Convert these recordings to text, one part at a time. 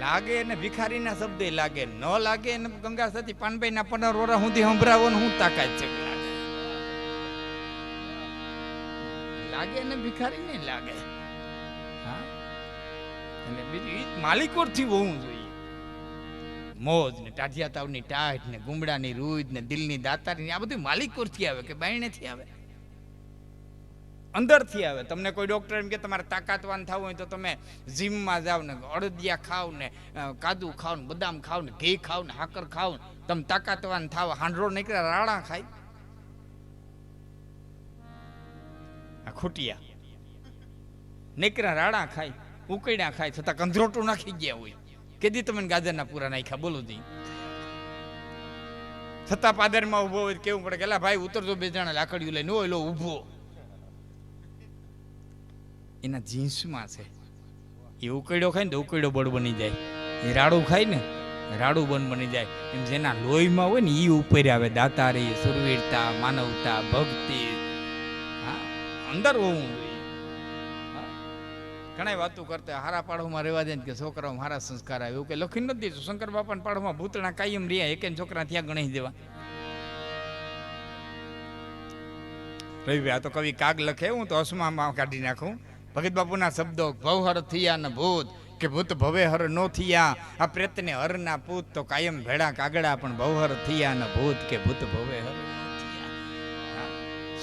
લાગે ને ભિખારીના શબ્દે લાગે, ન લાગે ને ગંગા સતી પાનભાઈ ના પંદર વરા સુધી સંભળાવો ને હું તાકાત છે. લાગે ને ભિખારી ને લાગે. હા? બીજી બીજું થી હોવું જોઈએ. મોજ ને ટાઢિયા તાવની ટાઢ ને ગુમડાની રૂજ ને દિલની દાતારી આ બધું માલિકોરથી આવે કે બાયણેથી આવે? અંદરથી આવે. તમને કોઈ ડૉક્ટર એમ કે તમારે તાકાતવાન થવું હોય તો તમે જીમમાં જાઓ ને અડદિયા ખાવ ને કાદુ ખાવ ને, બદામ ખાવ ને, ઘી ખાવ ને, હાકર ખાવ ને, તમે તાકાતવાન થાવ. હાંડરો નીકળે, રાણા ખાય. આ ખૂટિયા. નીકળ્યા રાણા ખાય, ઉકળ્યા ખાય, છતાં કંધરોટું નાખી ગયા હોય. કેદી તમે ગાજરના પૂરા નાખ્યા? બોલો દી છતાં પાદરમાં ઊભો હોય કેવું પડે કે, "એલા ભાઈ, ઉતરજો બે જણા લાકડીયું લઈને હોય લો, ઊભો. એના જીન્સમાં છે. એ ઉકેડ્યો ખાય ને તો ઉકેડ્યો બળ બની જાય. એ રાડું ખાય ને, રાડું બન બની જાય. એમ જેના લોહીમાં હોય ને એ ઉપર આવે. દાતારી, સુરવીરતા, માનવતા, ભક્તિ. હા, અંદર હોવું ઘણા વાતો કરતા હારા પાડોમાં રહેવા દે કે છોકરાઓ મારા સંસ્કાર આવે. એવું કે લખી નથી શંકર બાપાના પાડોમાં ભૂતળા કાયમ રહ્યા. એક છોકરા ત્યાં ગણી દેવા. રવિભાઈ, આ તો કવિ કાગ લખે. હું તો અસમામાં કાઢી નાખું. ભગત બાપુના શબ્દો ભવહર થયા ને ભૂત, કે ભૂત ભવે હર નો થયા. આ પ્રેતને હરના પૂત તો કાયમ ભેડા કાગડા, પણ ભવહર થયા ને ભૂત, કે ભૂત ભવે હર.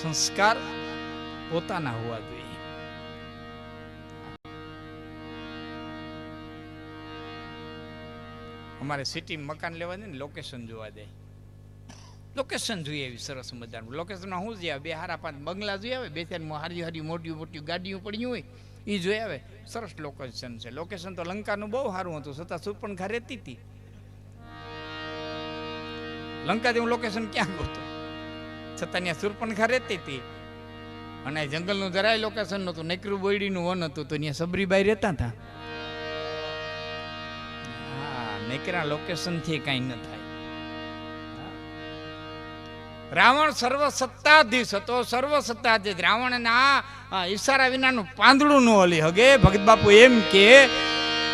સંસ્કાર પોતાના હોવા જોઈએ. અમારે સિટી મકાન લેવા દે ને લોકેશન જોવા દે. લોકેશન જોઈએ એવી સરસ મજાનું. લોકેશનમાં શું જોઈએ? બે હારા પાંચ બંગલા જોઈ આવે? બે ચાર હારી હારી મોટી મોટી ગાડીઓ પડ્યું હોય એ જોઈ આવે? સરસ લોકેશન છે. લોકેશન તો લંકાનું બહુ સારું હતું. છતાં સુપર્ણખા રહેતી હતી. લંકા જેવું લોકેશન ક્યાં ગોતો? છતાં ત્યાં સુરપણખા રહેતી હતી. અને જંગલનું જરાય લોકેશન નહોતું. નેકરું બોયડીનું વન હતું. તો ત્યાં સબરીબાઈ રહેતા હતા હા, નેકરા લોકેશનથી કાંઈ ન થાય. રાવણ સર્વ સત્તાધીશ હતો સર્વ સત્તાધીશ રાવણના આ ઈશારા વિનાનું પાંદડું ન હલી હગે. ભગત બાપુ એમ કે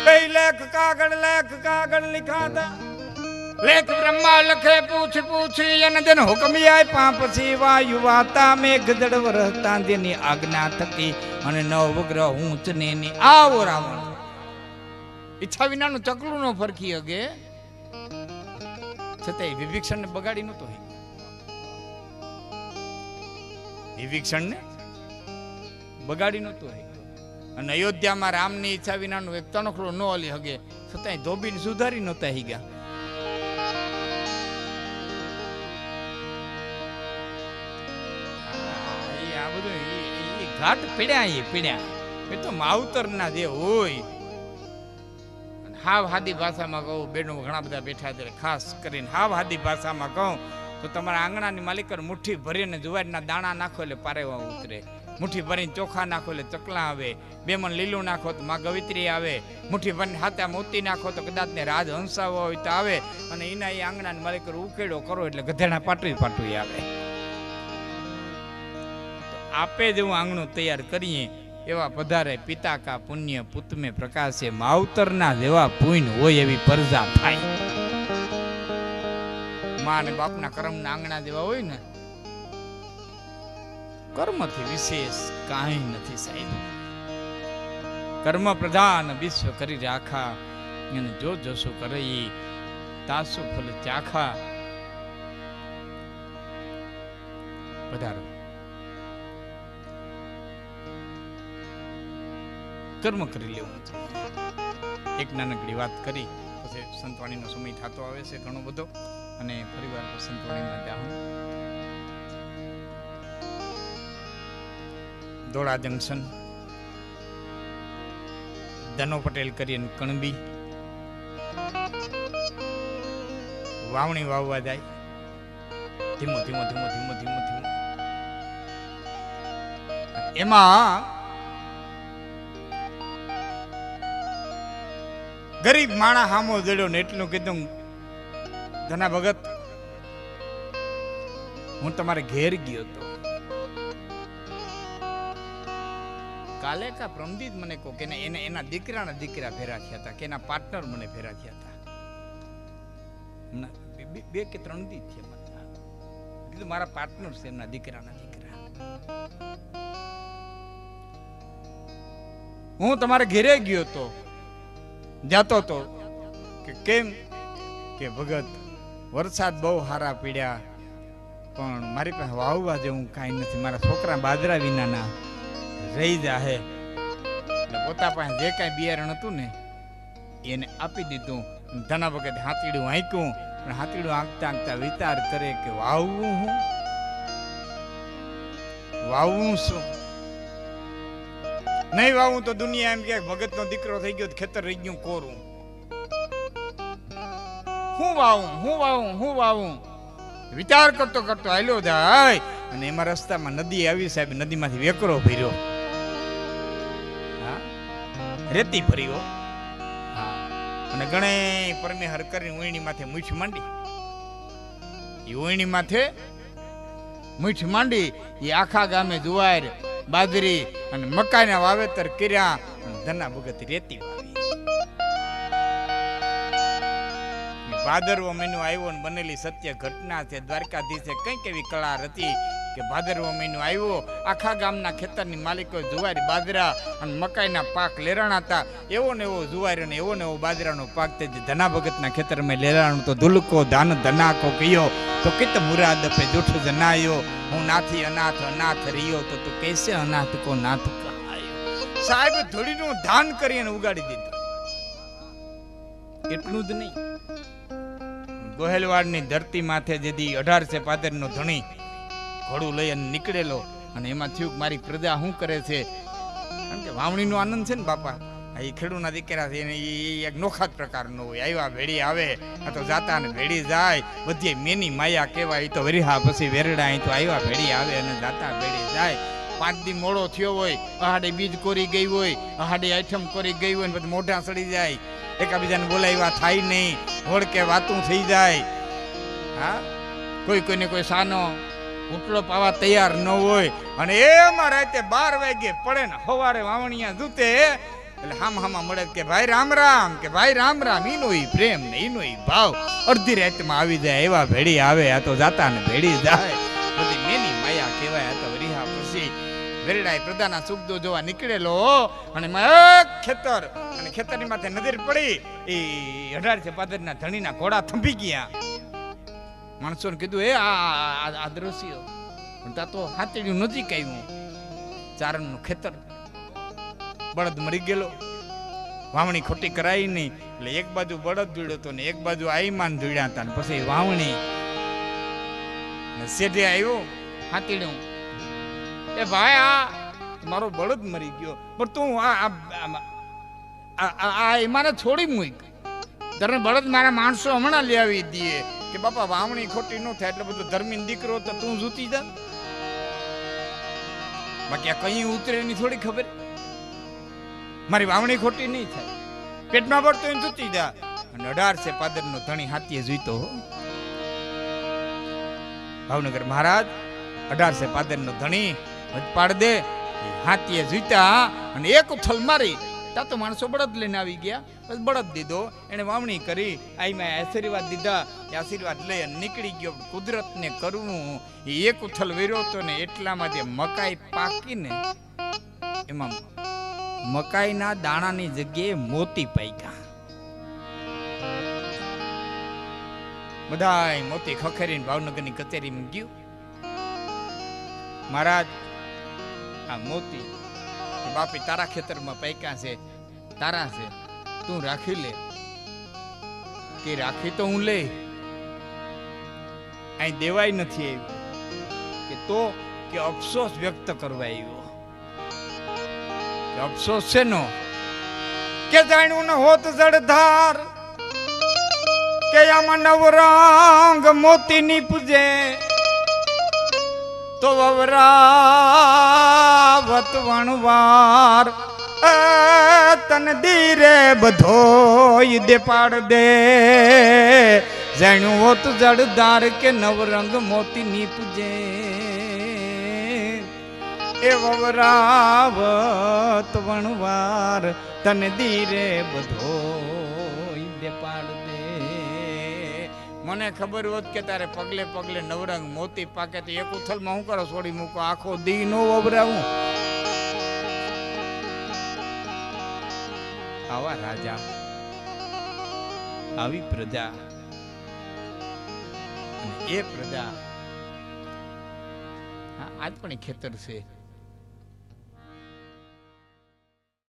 "કઈ લેખ કાગળ લેખ કાગળ લીખાતા લેખ બ્રહ્મા લખે, પૂછ, પૂછી અને જેન હુકમ આપ્યા પછી વાયુ વાતા મેઘ જડ વરહતા તેની આજ્ઞા થકી અને નવ ગ્રહ ઊંચ ને આવો રાવણ. ઈચ્છા વિનાનું ચકલું ન ફરકી હગે. છતાંય વિભીક્ષણને બગાડી નહોતો વિભીક્ષણને બગાડી નહોતો હે અને અયોધ્યામાં રામની ઈચ્છા વિનાનું એક તણખલો ન હલી હગે છતાંય ધોબીને સુધારી નહોતા હી ગયા. ઘાટ પીડ્યા એ પીડ્યા. એ તો માવતરના જે હોય. હાવ હાદી ભાષામાં કહું, બેનો ઘણા બધા બેઠા છે, ખાસ કરીને હાવ હાદી ભાષામાં કહું તો તમારા આંગણાની માલિકર મુઠ્ઠી ભરીને જુવારના દાણા નાખો એટલે પારેવા ઉતરે. મુઠ્ઠી ભરીને ચોખા નાખો એટલે ચકલા આવે. બે મણ લીલું નાખો તો માં ગવિત્રી આવે. મુઠ્ઠી ભરીને હાથે મોતી નાખો તો કદાચ ને રાજ હંસાવો હોય તો આવે. અને એના એ આંગણાની માલિકર ઉકેડો કરો એટલે ગધેડા પાટવી પાટવી આવે. આપે જેવું આંગણું તૈયાર કરીએ. એવા પધારે પિતા કા પુણ્ય પુતમે પ્રકાશે. માવતરના જેવા પુણ્ય હોય એવી પરજા થાય. મા અને બાપના કર્મના આંગણા દેવા હોય ને, કર્મથી વિશેષ કાંઈ નથી સાહેબ. કર્મ પ્રધાન વિશ્વ કરી રાખા, અને જો જશો કરે તાસુ ફલ ચાખા. પધારો કર્મ કરી લેવું એક નાનકડી વાત કરી, પછી સંતવાણીનો સમય થતો આવે છે ઘણો બધો. અને ફરીવાર સંતવાણીમાં જાઉં ધોળા જંકશન, ધનો પટેલ કરીને કણબી, વાવણી વાવવા જાય. ધીમો ધીમો ધીમો ધીમો ધીમો ધીમો. એમાં ગરીબ માણા હામો જડ્યો ને એટલું કીધું ધના ભગત, હું તમારે ઘેર ગયો હતો. કાલે કા પ્રમદીત મને કહો કે એને એના દીકરાના દીકરા ભેરા થયા હતા કે એના પાર્ટનર મને ભેરા થયા હતા? બે- કે ત્રણ દી થયા કીધું મારા પાર્ટનર છે એમના દીકરાના દીકરા. હું તમારા ઘેરે ગયો તો જાતો તો કે કેમ? કે ભગત વરસાદ બહુ હારા પીડ્યા. પણ મારી પાસે વાવવા જેવું કાંઈ નથી. મારા છોકરા બાજરા વિનાના રહી જાહે. એટલે પોતા પાસે જે કાંઈ બિયારણ હતું ને, એને આપી દીધું. ધના વખત હાથીડું આંક્યું પણ હાથીડું આંકતા આંકતા વિચાર કરે કે વાવવું હું? વાવવું શું? નહીં વાવું તો દુનિયા એમ કે ભગતનો દીકરો થઈ ગયો ખેતર રહી ગયું કોરું? હું વાવું હું વાવું હું વાવું વિચાર કરતો કરતો હાલ્યો જાય. અને એમાં રસ્તામાં નદી આવી સાહેબ, નદીમાંથી વેકરો ભર્યો. રેતી ભર્યો અને ગણે પરમે હર કરીને ઉઈણી માથે મૂછ માંડી. એ ઉઈણી માથે મૂછ માંડી એ આખા ગામે જુવાર, બાજરી અને મકાઈના વાવેતર કર્યા ધના ભગત રેતી વાવી ભાદરવો મહિનો આવ્યો ને બનેલી સત્ય ઘટના છે. દ્વારકાધીશે કંઈક એવી કળા હતી કે ભાદરવો મહિનો આવ્યો. આખા ગામના ખેતરની માલિકો જુવાર બાજરા અને મકાઈના પાક લેરાણા હતા. એવો ને એવો જુવાર અને એવો ને એવો બાજરાનો પાક તે ધના ભગતના ખેતરમાં લેરાણું તો દુલકો, ધાન, ધનાકો પીયો તો કિત મુરાદ પે જૂઠ જનાયો. હું નાથી અનાથ અનાથ રહ્યો તો તું કેસે અનાથ કો નાથ કહાયો? સાહેબ ધૂળીનું ધાન કરી અને ઉગાડી દીધું. એટલું જ નહીં. ગોહેલવાડની ધરતી માથે જેથી અઢાર છે પાદરનો ધણી ઘોડું લઈ અને નીકળેલો. અને એમાં થયું મારી પ્રજા શું કરે છે? કારણ કે વાવણીનો આનંદ છે ને બાપા. એ ખેડૂના દીકરા છે એને એ એક નોખા પ્રકારનો હોય. આવ્યા ભેડી આવે, આ તો જાતા ને ભેડી જાય. બધી મેની માયા કહેવાય તો વરીહા પછી વેરડા અહીં તો આવ્યા ભેડી આવે અને જાતા ભેડી જાય. પાંચ દી મોડો થયો હોય, અહાડે બીજ કોરી ગઈ હોય, અહાડે આઈટમ કોરી ગઈ હોય ને પછી મોઢા સડી જાય. એકાબીજાને બોલાવ્યા, થાય નહીં, હોળકે વાતું થઈ જાય. હા? કોઈ કોઈને કોઈ સાનો ઉટલો પાવા તૈયાર ન હોય. અને એમાં રાતે બાર વાગે પડે ને સવારે વાવણિયા જૂતે, એટલે હામ હામા મળે કે ભાઈ રામ રામ, કે ભાઈ રામ રામ ઈનો ઈ પ્રેમ ને ઈનો ઈ ભાવ. અડધી રાતમાં આવી જાય, એવા ભેડી આવે, આ તો જાતા ને ભેડી જાય. વેરડાએ પ્રધાના સુખદો જોવા નીકળેલો. અને ખેતર, અને ખેતરની માથે નજર પડી, એ અઢાર છે પાદરના ધણીના ઘોડા થંભી ગયા. માણસોને કીધું, એ આ, આ- દ્રશ્ય. પણ તા તો હાથેડ્યું નજીક આવ્યું. ચારણનું ખેતર. બળદ મરી ગયેલો. વાવણી ખોટી કરાઈ નહીં. એટલે એક બાજુ બળદ જોડ્યો હતો ને એક બાજુ આઈમાન ધૂળ્યા હતા ને પછી વાવણી. સેઢે આવ્યો, હાથીડ્યું એ ભાઈ, આ મારો બળદ મરી ગયો. પણ તું આ આ- આ છોડી મૂક. ધર્મ બળદ મારા માણસો હમણાં લઈ આવી દઈએ કે બાપા, વાવણી ખોટી ન થાય, એટલે બધું ધર્મીન દીકરો તો તું જૂતી જા. બાકી આ કઈ ઉતરે એની થોડી ખબર? મારી વાવણી ખોટી નહીં થાય. પેટમાં પડતો એને જૂતી જા. અને અઢાર છે પાદર નો ધણી હાથીએ જોઈતો. ભાવનગર મહારાજ, અઢાર છે પાદર નો ધણી. પાડ દે. હાથીએ જોઈતા અને એક ઉથલ મારી. તા તો માણસો બળદ લઈને આવી ગયા. બસ બળદ દીધો. એને વાવણી કરી. આઈમાં આશીર્વાદ દીધા. એ આશીર્વાદ લઈ અને નીકળી ગયો. કુદરતને કરવું. એ એક ઉથલ વેર્યો હતો ને એટલામાં જે મકાઈ પાકીને એમાં મકાઈના દાણાની જગ્યાએ મોતી પાક્યા. બધાય મોતી ખખેરીને ભાવનગરની કચેરીમાં ગયું. મહારાજ આ મોતી બાપી તારા ખેતરમાં પૈકા છે, તારા છે, તું રાખી લે. કે રાખી તો હું લે અહીં દેવાય નથી આવ્યું. કે તો, કે અફસોસ વ્યક્ત કરવા આવ્યો. અફસોસ છે નો? કે જાણ્યું ન હોત જડધાર કે આમાં નવરંગ મોતી નીપજે તો વવરાવત વણવાર. તન દીરે બધોય દે પાડ દે. જાણ્યું હોત જડદાર કે નવરંગ મોતી નીપજે એ વવરાવત વણવાર તન દીરે બધો દે પાડ મને ખબર હોત કે તારે પગલે પગલે નવરંગ મોતી પાકે તો એક ઉથલમાં હું કરો છોડી મૂકો? આખો દી નો વબરાવું આવા રાજા, આવી પ્રજા એ પ્રજા આજ પણ ખેતર છે.